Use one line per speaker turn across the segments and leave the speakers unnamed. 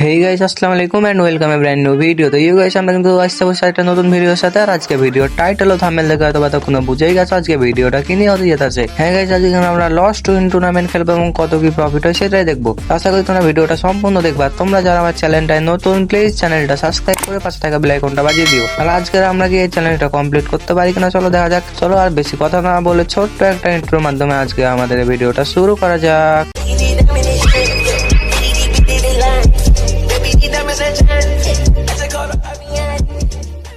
হেই guys আসসালামু আলাইকুম and welcome a brand new video to you guys আমরা কিন্তু আসতে বসে একটা নতুন ভিডিওর সাথে, আর আজকে ভিডিও টাইটেল ও থাম্বনেল দেখে হয়তো বা তখন বুঝেই গেছো, আজকে ভিডিওটা কি নিয়ে হতে যেতেছে হ্যাঁ গাইস আজকে আমরা লস টু ইন টুর্নামেন্ট খেলব এবং কত কি প্রফিট হয় সেটাই দেখব। আশা করি তোমরা ভিডিওটা সম্পূর্ণ দেখবা। তোমরা যারা আমার চ্যানেলটায় নতুন প্লিজ চ্যানেলটা সাবস্ক্রাইব করে পাশে থাকা বেল আইকনটা বাজিয়ে দিও। আর আজকে আমরা কি এই চ্যানেলটা কমপ্লিট করতে পারি কিনা চলো দেখা যাক। চলো আর বেশি কথা না বলে ছোট্ট একটা ইন্ট্রোর মাধ্যমে আজকে আমাদের ভিডিওটা শুরু করা যাক।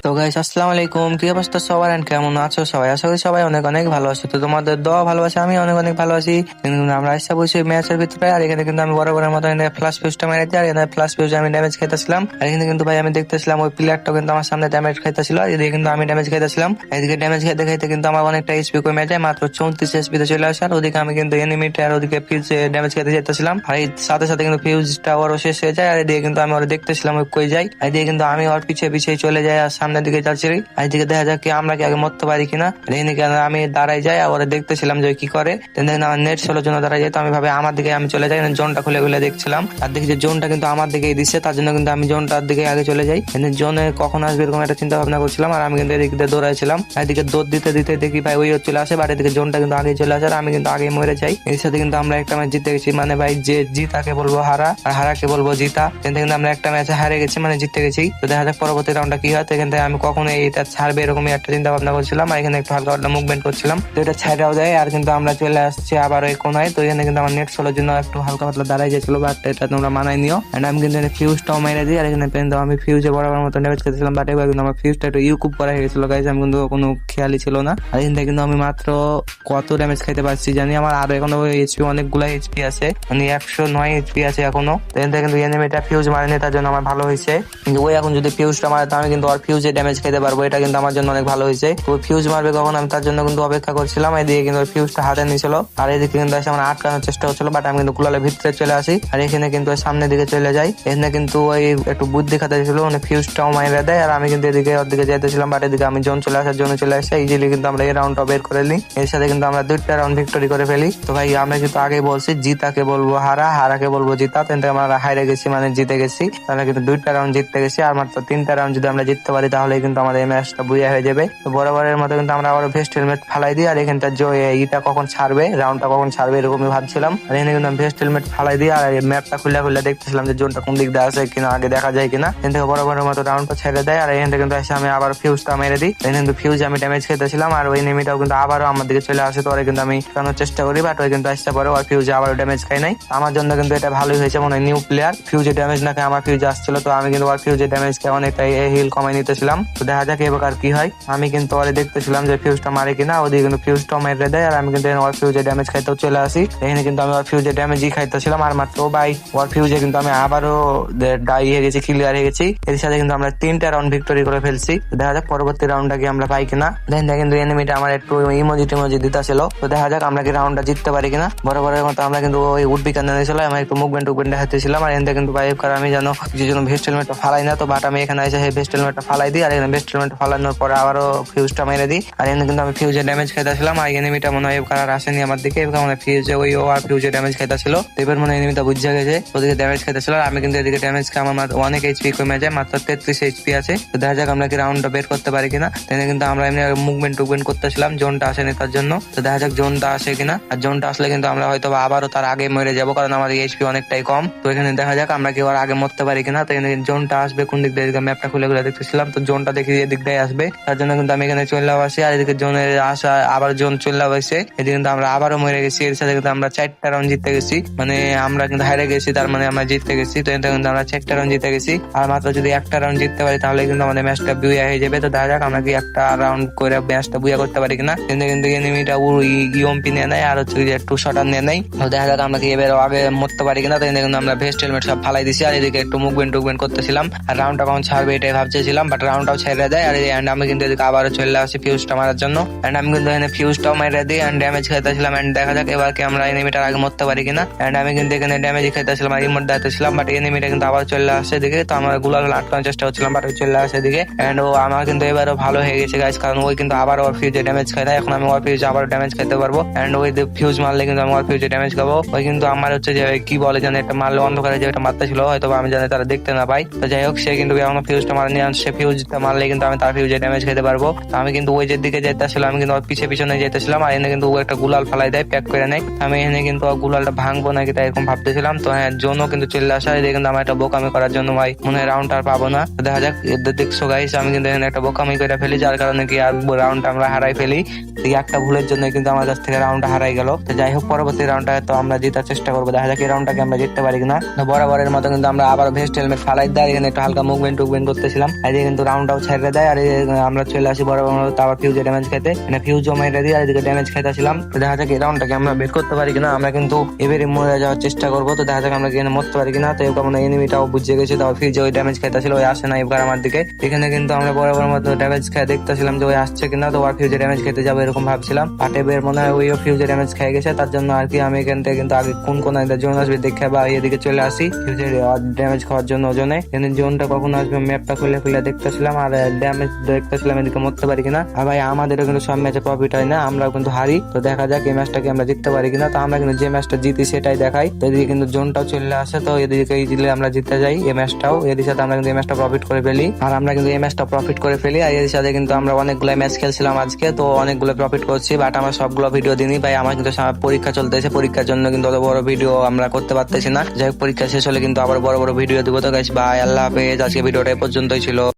তো গাইস আসসালামু আলাইকুম। কি অবস্থা সবার? এন্ড কেমন আছো? সবাই আশা করি সবাই অনেক অনেক ভালো আছো। তো তোমাদের দোয়া, ভালোবাসা, আমি অনেক অনেক ভালো আছি। কিন্তু আমরা আসতে বসে ম্যাচের ভিতরে আর এখানে কিন্তু আমি বড় বড় মতো ফ্লাশ ফিউজটা মেরেছি আর এখানে ফ্লাশ ফিউজ আমি ড্যামেজ খাইতেছিলাম। আর এখানে কিন্তু ভাই, আমি দেখতেছিলাম ওই প্লেয়ারটা কিন্তু আমার সামনে ড্যামেজ খাইতেছিল, আর এদিকে কিন্তু আমি ড্যামেজ খাইতেছিলাম। এদিকে ড্যামেজ খাইতে খাইতে কিন্তু আমার অনেকটা এসপি কমে যায়, মাত্র চৌত্রিশ এসপি তে চলে আসে, আর ওদিকে আমি কিন্তু এনিমিটা আর ওদিকে ফিউজ ড্যামেজ খাইতে যেতেছিলাম আর এই সাথে সাথে কিন্তু ফিউজটা ওরও শেষ হয়ে যায়, আর এদিকে কিন্তু আমি ওরা দেখতেছিলাম ওই কই যাই এদিকে কিন্তু আমি ওর পিছিয়ে পিছিয়ে চলে যাই, আর সামনের দিকে যাচ্ছি আর এদিকে দেখা যাক কি আমরা কি আগে মরতে পারি কিনা। কেন আমি দাঁড়াই যাই আর দেখতেছিলাম যে কি করে। দেখেন আমার নেট ষোলোর জন্য দাঁড়াই যায় তো আমি ভাবে আমার দিকে আমি চলে যাই জোনটা খুলে খুলে দেখছিলাম। আর দেখি যে জোনটা কিন্তু আমার দিকেই দিচ্ছে তার জন্য কিন্তু আমি জোনটার দিকে আগে চলে যাই। কিন্তু জোনে কখন আসবে এরকম একটা চিন্তা ভাবনা করছিলাম আর আমি কিন্তু এদিক দিয়ে দৌড়াইছিলাম। এদিকে দৌড় দিতে দিতে দেখি ভাই ওই চলে আসে বাট এদিকে জোনটা কিন্তু আগে চলে আসে আর আমি কিন্তু আগে মরে যাই। এর সাথে কিন্তু আমরা একটা ম্যাচ জিতে গেছি। মানে ভাই যে জিতাকে বলব হারা, আর হারাকে বলব জিতা। কিন্তু আমরা একটা ম্যাচে হারে গেছি মানে জিতে গেছি। তো দেখা যাক পরবর্তী রাউন্ডটা কি হয়। তো এখান থেকে আমি কখনো এটা ছাড়বে এরকমই একটা চিন্তা ভাবনা করছিলাম, আর এখানে একটু হালকা হালকা মুভমেন্ট করছিলাম। তো এটা ছাড়াও যায়, আর কিন্তু আমরা চলে আসছি আবার ওই কোনায়। তো এখানে কিন্তু আমার নেট ষোলোর জন্য একটু হালকা পাতলা দাঁড়াই যাচ্ছিল বাট এটা তোমরা মানাই নিও। এন্ড আমি কিন্তু ফিউজটাও মেরে দিই, আর এখানে কিন্তু আমি ফিউজে বরাবর মতো ড্যামেজ খেতেছিলাম বাট এবার কিন্তু আমার ফিউজটা একটু ইউকুব করা হয়ে গেছিল গাইজ আমি কিন্তু কোনো খেয়ালই ছিল না। আর এখান থেকে কিন্তু আমি মাত্র কত ড্যামেজ খাইতে পারছি জানি, আমার আরও এখনও এইচপি অনেকগুলো এইচপি আছে মানে একশো নয় এইচপি আছে এখনও। তো এখান থেকে কিন্তু এনিমিটা ফিউজ মারেনি, তার জন্য আমার ভালো হয়েছে। কিন্তু ওই এখন যদি ফিউজটা মারে, তো আমি কিন্তু আর ফিউজে ড্যামেজ খেতে পারব, এটা কিন্তু আমার জন্য অনেক ভালো হয়েছে। তো ফিউজ মারবে কখন, আমি তার জন্য কিন্তু অপেক্ষা করছিলাম, এদিকে কিন্তু ফিউজটা হাতে নিয়েছিল। আর এদিকে কিন্তু এসে আমার আটকানোর চেষ্টা হচ্ছিল বাট আমি কিন্তু কুলালের ভিতরে চলে আসি। আর এখানে কিন্তু সামনের দিকে চলে যাই। এখানে কিন্তু ওই একটু বুদ্ধি খাতে ছিল মানে ফিউজটাও মাইরে দেয়। আর আমি কিন্তু এদিকে, ওর দিকে যেতেছিলাম বাট এদিকে আমি জোন চলে আসার জন্য চলে আসে। ইজিলি কিন্তু আমরা এই রাউন্ডটা বের করে নিই। এর সাথে কিন্তু আমরা দুইটা রাউন্ড ভিক্টরি করে ফেলি। তো ভাই, আমরা কিন্তু আগে বলছি, জিতাকে বলব হারা, হারাকে বলব জিতা। কিন্তু আমরা হাইরে গেছি মানে জিতে গেছি। তাহলে কিন্তু দুইটা রাউন্ড জিততে গেছি। আর মাত্র তিনটা রাউন্ড যদি আমরা জিততে পারি, তাহলে কিন্তু আমাদের এই ম্যাচটা বুঝে হয়ে যাবে। তো বরাবরের মতো কিন্তু আমরা আবার ভেস্ট হেলমেট ফালাই দিই আর এখানটা ইটা কখন ছাড়বে রাউন্ডটা কখন ছাড়বে এরকমই ভাবছিলাম। আর এখানে কিন্তু আমি ভেস্ট হেলমেট ফালাই দিই আর ম্যাপটা খুলে খুলে দেখতেছিলাম যে জোনটা কোন দিক দিয়ে আছে কিনা, আগে দেখা যায় কিনা। এখান থেকে বরাবরের মতো রাউন্ডটা ছেড়ে দেয়, আর এখান থেকে কিন্তু এসে আমি আবার ফিউজটা মেরে দিই। এখানে কিন্তু ফিউজ আমি ড্যামেজ খেতেছিলাম, আর ওই নেমিটাও কিন্তু আবারও আমার দিকে চলে আসে, তো ওরে কিন্তু আমি কানোর চেষ্টা করি বাট ওই কিন্তু আসতে পারে আর ফিউজে আবারও ড্যামেজ খাই নাই। আমার জন্য কিন্তু এটা ভালোই হয়েছে, মনে হয় নিউ প্লেয়ার ফিউজে ড্যামেজ না খায় আমার ফিউজ আসছিল, তো আমি কিন্তু আর ফিউজে ড্যামেজ খেয়ে অনেকটাই হিল কমাই নিতেছিলাম। তো দেখা যাক এবার কি হয়। আমি কিন্তু ওরে দেখতেছিলাম যে ফিউজটা মারে কিনা, ওদিকে কিন্তু ফিউজটা মেরে দেয়, আর আমি কিন্তু ওর ফিউজে ড্যামেজ খাইতেও চলে আসি। এখানে কিন্তু আমি ওর ফিউজে ড্যামেজই খাইতেছিলাম, আর মাত্র বাই ওর ফিউজে কিন্তু আমি আবারও ডাই হয়ে গেছি ক্লিয়ার হয়ে গেছি। এর সাথে কিন্তু আমরা তিনটা রাউন্ড ভিক্টোরি করে ফেলছি। দেখা যাক পরবর্তী রাউন্ডটা কি আমরা পাই কিনা। দেন কিন্তু এনিমিটা আমার একটু ইমোজি টিমোজি দিতেছিল। তো দেখা যাক আমরা কি রাউন্ডটা জিততে পারি কিনা। বড় বড় মতো আমরা কিন্তু ওই উডবি কান্দা দিয়েছিল আমি একটু মুভমেন্ট টুভমেন্ট দেখাতেছিলাম আর এখানে কিন্তু বাইক করে আমি জানো কিছু জন্য ভেস্ট ফালাই না, তো বাট আমি এখানে এসে সেই ভেস্ট হেলমেটটা ফালাই দিই আর এখানে হেলমেট ফালানোর পরে আবারও ফিউজটা মেরে দিই। আর এখানে কিন্তু আমি ফিউজে ড্যামেজ খাইতেছিলাম, আর এনিমিটা মনে হয় কারার আসেনি আমার দিকে এবার মানে ফিউজে ওই ও আর ফিউজে ড্যামেজ খাইতেছিল। এবার মনে হয় এনিমিটা বুঝে গেছে, ওদিকে ড্যামেজ খাইতেছিল, আর আমি কিন্তু এদিকে ড্যামেজ খাই, আমার অনেক এইচপি কমে যায়, মাত্র তেত্রিশ এইচপি আছে। তো দেখা যাক আমরা কি রাউন্ডটা বের করতে পারি কিনা। তাই কিন্তু আমরা এমনি মুভমেন্ট টুভমেন্ট করতেছিলাম জোনটা আসেনি তার জন্য। তো দেখা যাক জোনটা আসে কিনা। আর জোনটা আসলে কিন্তু আমরা হয়তো আবারও তার আগে মরে যাব, কারণ আমাদের এইচপি অনেকটাই কম। তো এখানে দেখা যাক আমরা কি ওর আগে মরতে পারি কিনা। তো এখানে জোনটা আসবে কোন দিক দিয়ে ম্যাপটা খুলে খুলে দেখতেছিলাম। তো জোনটা দেখি এদিক দিয়ে আসবে, তার জন্য কিন্তু আমি এখানে চলে আসি। আর এদিকে জোনের আসা, আবার জোন চলে আসে। এদিকে কিন্তু আমরা আবারও মরে গেছি। এর সাথে কিন্তু আমরা চারটা রাউন্ড জিততে গেছি। মানে আমরা কিন্তু হারে গেছি, তার মানে আমরা জিততে গেছি। তো এতে কিন্তু আমরা চারটা রাউন্ড জিতে গেছি। আর মাত্র যদি একটা রাউন্ড জিততে পারি, তাহলে কিন্তু আমাদের ম্যাচটা বুয়া হয়ে যাবে। তো দেখা যাক আমরা কি একটা রাউন্ড করে ম্যাচটা বুয়া করতে পারি কিনা। কিন্তু কিন্তু এনিমিটা ইউএমপি নিয়ে নেয়, আর হচ্ছে যে টু শটার নিয়ে নেয়। তো দেখা যাক আমরা কি এবার আগে মরতে পারি কিনা। তো কিন্তু আমরা ভেস্ট হেলমেট সব ফালাই দিছি। আর এদিকে একটু মুভমেন্ট টুভমেন্ট করতেছিলাম। আর রাউন্ডটা কখন ছাড়বে এটাই ভাবতেছিলাম। বাট রাউন্ডটাও ছেড়ে দেয় আর এন্ড আমি কিন্তু এদিকে আবারও চলে আসি ফিউজটা মারার জন্য। এন্ড আমি কিন্তু এখানে ফিউজটাও মেরে দিই এন্ড ড্যামেজ খেতেছিলাম। এন্ড দেখা যাক এবার কি আমরা এনিমিটার আগে মরতে পারি কিনা। এন্ড আমি কিন্তু এখানে ড্যামেজ খেতেছিলাম আর রিমোট দাঁড়াতেছিলাম বাট এনিমিটা কিন্তু আবার চলে আসছে এদিকে। তো আমার গুলাল আটকানোর চেষ্টা করছিলাম বাট চলে আসে এদিকে। এন্ড ও আমার কিন্তু এবারও ভালো হয়ে গেছে গাইজ কারণ ওই কিন্তু আবার ওর ফিউজে ড্যামেজ খাই এখন আমি ওর ফিউজে আবার ড্যামেজ খেতে পারব। এন্ড ওই ফিউজ মারলে কিন্তু আমি ওর ফিউজে ড্যামেজ খাব। ওই কিন্তু আমার হচ্ছে যে কি বলে জানি, একটা মারলে অন্ধকারে যে একটা মারতে ছিল হয়তো আমি জানি তারা দেখতে না পাই তো যাই হোক, সে কিন্তু এখনও ফিউজটা মারেনি আর সে ফিউজটা মারলে কিন্তু আমি তার ফিউজে ড্যামেজ খেতে পারব। তো আমি কিন্তু ওই যে দিকে যেতেছিলাম আমি কিন্তু ওর পিছে পিছনে যেতেছিলাম আর এনে কিন্তু ও একটা গুলাল ফেলাই দেয় প্যাক করে নেয়। আমি এখানে কিন্তু গুলালটা ভাঙবো নাকি তাই এরকম ভাবতেছিলাম। তো হ্যাঁ জোনও কিন্তু চলে আসা এদিকে কিন্তু আমার একটা বোকামি করার জন্য ভাই, মনে হয় রাউন্ড আর পাবো না। দেখা যাক দেখছ গাইস আমি কিন্তু এখানে একটা বোকামি করে ফেলি, যার কারণে কি আর রাউন্ড আমরা হারাই ফেলি। একটা ভুলের জন্য কিন্তু আমার কাছ থেকে রাউন্ডটা হারাই গেল। তো যাই হোক, পরবর্তী রাউন্ডটা তো আমরা জেতার চেষ্টা করব। দেখা যাক এই রাউন্ডটাকে আমরা জিততে পারি কিনা। বরাবরের মতো কিন্তু আমরা আবার ভেস্ট হেলমেট ফালাই দেয় এখানে একটু হালকা মুভমেন্ট টুভমেন্ট করতেছিলাম। এদিকে কিন্তু রাউন্ডটাও ছেড়ে দেয়, আর আমরা চলে আসি বরাবর মতো তো আবার ফিউজে ড্যামেজ খেতে। মানে ফিউজও মেরে দিই আর এদিকে ড্যামেজ খেতেছিলাম তো দেখা যাক এই রাউন্ডটাকে আমরা বের করতে পারি কিনা। আমরা কিন্তু এবারে মরে যাওয়ার চেষ্টা করব। তো দেখা যাক আমরা এখানে মরতে পারি কিনা। তো এরকম এনিমিটাও বুঝে গেছে। তাও ফিউজে ওই ড্যামেজ খেতেছিল ওই আসে না এবার আমার দিকে। এখানে কিন্তু আমরা বরাবর মতো ড্যামেজ খেয়ে দেখতেছিলাম যে ওই আসছে কিনা। তো ওর ফিউজে ড্যামেজ খেতে যাব এরকম ভাবছিলাম। আর এবার মনে হয় ওইও ফিউজে ড্যামেজ খেয়ে গেছে। তার জন্য আর কি আমি এখান থেকে কিন্তু আগে কোন কোন জোন আসবে দেখে বা এদিকে চলে আসি। ফিউজের ড্যামেজ খাওয়ার জন্য ওজনে। জোনটা কখন আসবে ম্যাপটা খুলে খুলে দেখতেছিলাম। আর ড্যামেজ দেখতেছিলাম এদিকে মরতে পারি কিনা। আর ভাই, আমাদেরও কিন্তু সব ম্যাচে প্রফিট হয় না, আমরাও কিন্তু হারি। তো দেখা যাক এই ম্যাচটাকে আমরা জিততে পারি কিনা। তো আমরা কিন্তু যে ম্যাচটা জিতি সেটাই দেখাই। তো এদিকে কিন্তু জোনটাও চলে আসে, তো এদিকে এই দিলে আমরা জিতে যাই এই ম্যাচটাও এর সাথে আমরা কিন্তু এই ম্যাচটা প্রফিট করে ফেলি। আর আমরা কিন্তু এই ম্যাচটা প্রফিট করে ফেলি। আর এর সাথে কিন্তু আমরা অনেকগুলো ম্যাচ খেলছিলাম আজকে, তো অনেকগুলো প্রফিট করছি। বাট আমার সবগুলো ভিডিও দিনই ভাই, আমার কিন্তু পরীক্ষা চলতেছে। পরীক্ষার জন্য কিন্তু অত বড় ভিডিও আমরা করতে পারতেছি না। যাই হোক, পরীক্ষা শেষ হলে কিন্তু আবার বড় বড় ভিডিও দিব। তো গাইস বাই আল্লাহ হাফেজ। আজকে ভিডিওটা পর্যন্তই ছিল।